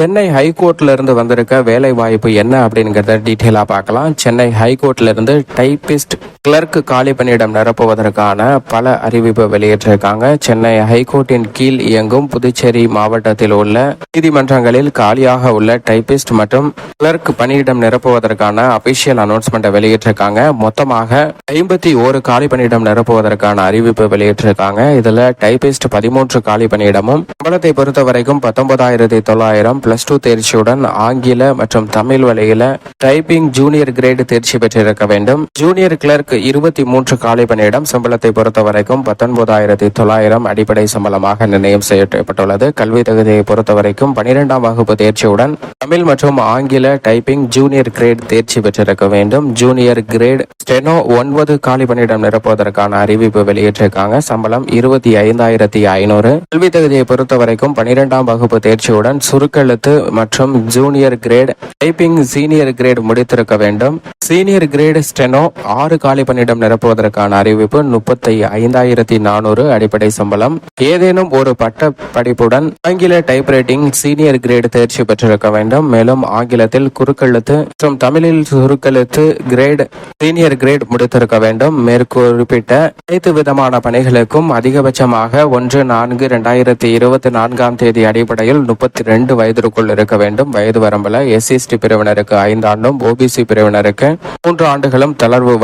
சென்னை ஹைகோர்ட்ல இருந்து வந்திருக்க வேலை வாய்ப்பு என்ன அப்படிங்கிறத டீட்டெயிலா பார்க்கலாம். சென்னை ஹைகோர்ட்ல இருந்து டைபிஸ்ட் கிளர்க் காலி பணியிடம் நிரப்புவதற்கான பல அறிவிப்பு வெளியிட்டிருக்காங்க. சென்னை ஹைகோர்ட்டின் கீழ் இயங்கும் புதுச்சேரி மாவட்டத்தில் உள்ள நீதிமன்றங்களில் காலியாக உள்ள டைபிஸ்ட் மற்றும் கிளர்க் பணியிடம் நிரப்புவதற்கான அபிஷியல் அனௌன்ஸ்மெண்ட்டை வெளியிட்டிருக்காங்க. மொத்தமாக ஐம்பத்தி ஓரு காலி பணியிடம் நிரப்புவதற்கான அறிவிப்பு வெளியிட்டிருக்காங்க. இதுல டைபிஸ்ட் பதிமூன்று காலி பணியிடமும் சம்பளத்தை பொறுத்த வரைக்கும் பத்தொன்பதாயிரத்தி தொள்ளாயிரம் பிளஸ் டூ தேர்ச்சியுடன் ஆங்கில மற்றும் தமிழ் வழியில டைப்பிங் ஜூனியர் கிரேடு தேர்ச்சி பெற்றிருக்க வேண்டும். ஜூனியர் கிளர்க் இருபத்தி மூன்று காலி பணியிடம் சம்பளத்தை பொறுத்த வரைக்கும் பத்தொன்பதாயிரத்தி தொள்ளாயிரம் அடிப்படை சம்பளமாக நிர்ணயம் செய்யப்பட்டுள்ளது. கல்வி தகுதியை பொறுத்த வரைக்கும் பனிரெண்டாம் வகுப்பு தேர்ச்சியுடன் தமிழ் மற்றும் ஆங்கில டைப்பிங் ஜூனியர் கிரேட் தேர்ச்சி பெற்றிருக்க வேண்டும். ஜூனியர் கிரேட் ஸ்டெனோ ஒன்பது காலி பணியிடம் நிரப்புவதற்கான அறிவிப்பு வெளியிட்டிருக்காங்க. சம்பளம் இருபத்தி ஐந்தாயிரத்தி ஐநூறு. கல்வி தகுதியை பொறுத்த வரைக்கும் பனிரெண்டாம் வகுப்பு தேர்ச்சியுடன் சுருக்கெழுத்து மற்றும் junior grade typing senior grade முடித்திருக்க வேண்டும். சீனியர் கிரேட் ஸ்டெனோ ஆறு காலி பணியிடம் நிரப்புவதற்கான அறிவிப்பு முப்பத்தி ஐந்தாயிரத்தி நானூறு அடிப்படை சம்பளம். ஏதேனும் ஒரு பட்ட படிப்புடன் ஆங்கில டைப்ரைட்டிங் சீனியர் கிரேடு தேர்ச்சி பெற்றிருக்க வேண்டும். மேலும் ஆங்கிலத்தில் குறுக்கெழுத்து மற்றும் தமிழில் சுருக்கெழுத்து கிரேட் சீனியர் கிரேட் முடித்திருக்க வேண்டும். மேற்குறிப்பிட்ட அனைத்து விதமான பணிகளுக்கும் அதிகபட்சமாக ஒன்று நான்கு இரண்டாயிரத்தி இருபத்தி நான்காம் தேதி அடிப்படையில் முப்பத்தி ரெண்டு வயதிற்குள் இருக்க வேண்டும். வயது வரம்பில் எஸ்சிஎஸ்டி பிரிவினருக்கு ஐந்தாண்டும் ஓபிசி பிரிவினருக்கு மூன்று ஆண்டுகளும் தளர்வு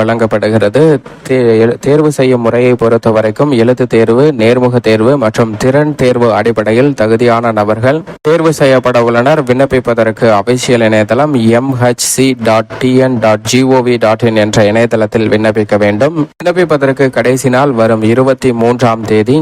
வழங்கப்படுகிறது தேர்வு செய்யும் முறையை பொறுத்த வரைக்கும் எழுத்து தேர்வு நேர்முக தேர்வு மற்றும் திறன் தேர்வு அடிப்படையில் தகுதியான நபர்கள் தேர்வு செய்யப்பட உள்ளனர். விண்ணப்பிப்பதற்கு அபிஷியல் இணையதளம் MHC dot TN dot GOV dot in என்ற இணையதளத்தில் விண்ணப்பிக்க வேண்டும். விண்ணப்பிப்பதற்கு கடைசி நாள் வரும் இருபத்தி மூன்றாம் தேதி